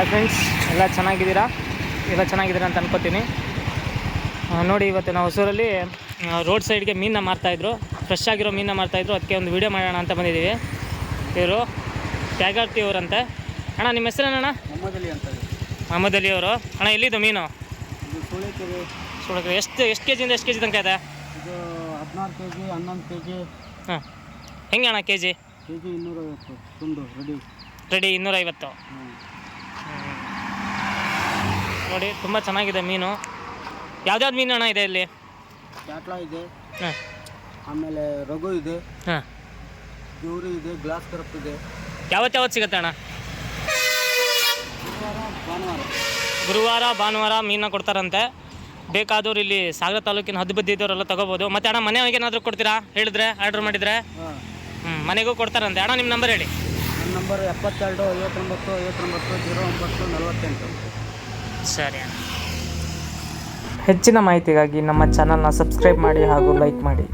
Hi friends ಎಲ್ಲ ಚೆನ್ನಾಗಿದ್ದೀರಾ? ಎಲ್ಲ ಚೆನ್ನಾಗಿದ್ದೀರಾ ಅಂತ ಅನ್ಕೋತೀನಿ. ನೋಡಿ ಇವತ್ತು ನಾವು ಹೊಸೂರಲ್ಲಿ ರೋಡ್ ಸೈಡ್ಗೆ ಮೀನನ್ನ ಮಾರ್ತಾಯಿದ್ರು ಫ್ರೆಶ್ ಆಗಿರೋ ಮೀನನ್ನ ಮಾರ್ತಾಯಿದ್ರು ಅದಕ್ಕೆ ಒಂದು ವೀಡಿಯೋ ಮಾಡೋಣ ಅಂತ ಬಂದಿದ್ದೀವಿ. ಇವರು ತ್ಯಾಗಾರ್ತಿ ಅವರಂತೆ. ಅಣ್ಣ ನಿಮ್ಮ ಹೆಸರೇನಣ್ಣ. ಮೊಹಮ್ಮದ್ ಅಲಿ ಅವರು. ಅಣ್ಣ ಎಲ್ಲಿದ್ದು ಮೀನು? ಸುಳಿಕೆರೆ. ಸುಳಕ್ಕೆ ಎಷ್ಟು ಎಷ್ಟು ಕೆ ಜಿಯಿಂದ ಎಷ್ಟು ಕೆ ಜಿ ತನಕ ಇದೆ? ಇದು ಹದಿನಾರು ಕೆ ಜಿ ಹನ್ನೊಂದು ಕೆ ಜಿ ಹಾಂ. ಹೆಂಗೆ ಅಣ್ಣ ಕೆ ಜಿ ಕೆ ಜಿ ಇನ್ನೂರೈವತ್ತು ರೆಡಿ ರೆಡಿ ಇನ್ನೂರೈವತ್ತು ನೋಡಿ ತುಂಬ ಚೆನ್ನಾಗಿದೆ ಮೀನು. ಯಾವ್ದ್ಯಾವ್ದು ಮೀನು ಅಣ್ಣ ಇದೆ ಇಲ್ಲಿ? ಕ್ಯಾಟ್ಲಾ ಇದೆ. ಹಾಂ. ಆಮೇಲೆ ರಘು ಇದೆ. ಹಾಂ. ಪ್ಯೂರಿ ಇದೆ ಗ್ಲಾಸ್ ಕರಪ್ ಇದೆ. ಯಾವತ್ತು ಯಾವತ್ತು ಸಿಗುತ್ತೆ ಅಣ್ಣ? ಗುರುವಾರ ಭಾನುವಾರ. ಗುರುವಾರ ಭಾನುವಾರ ಮೀನನ್ನ ಕೊಡ್ತಾರಂತೆ. ಬೇಕಾದವ್ರು ಇಲ್ಲಿ ಸಾಗರ ತಾಲೂಕಿನ ಹದ್ದು ಬದ್ದಿ ಇದ್ದವರೆಲ್ಲ ತಗೋಬೋದು. ಮತ್ತೆ ಅಣ್ಣ ಮನೆಗೆ ಏನಾದರೂ ಕೊಡ್ತೀರಾ? ಹೇಳಿದ್ರೆ ಆರ್ಡ್ರ್ ಮಾಡಿದರೆ? ಹ್ಞೂ ಮನೆಗೂ ಕೊಡ್ತಾರಂತೆ. ಅಣ್ಣ ನಿಮ್ಮ ನಂಬರ್ ಹೇಳಿ. ನನ್ನ ನಂಬರ್ ಎಪ್ಪತ್ತೆರಡು ಐವತ್ತೊಂಬತ್ತು ಐವತ್ತೊಂಬತ್ತು ಜೀರೋ ಒಂಬತ್ತು ನಲವತ್ತೆಂಟು. ಸರಿ ಹೆಚ್ಚಿನ ಮಾಹಿತಿಗಾಗಿ ನಮ್ಮ ಚಾನಲ್ನ ಸಬ್ಸ್ಕ್ರೈಬ್ ಮಾಡಿ ಹಾಗೂ ಲೈಕ್ ಮಾಡಿ.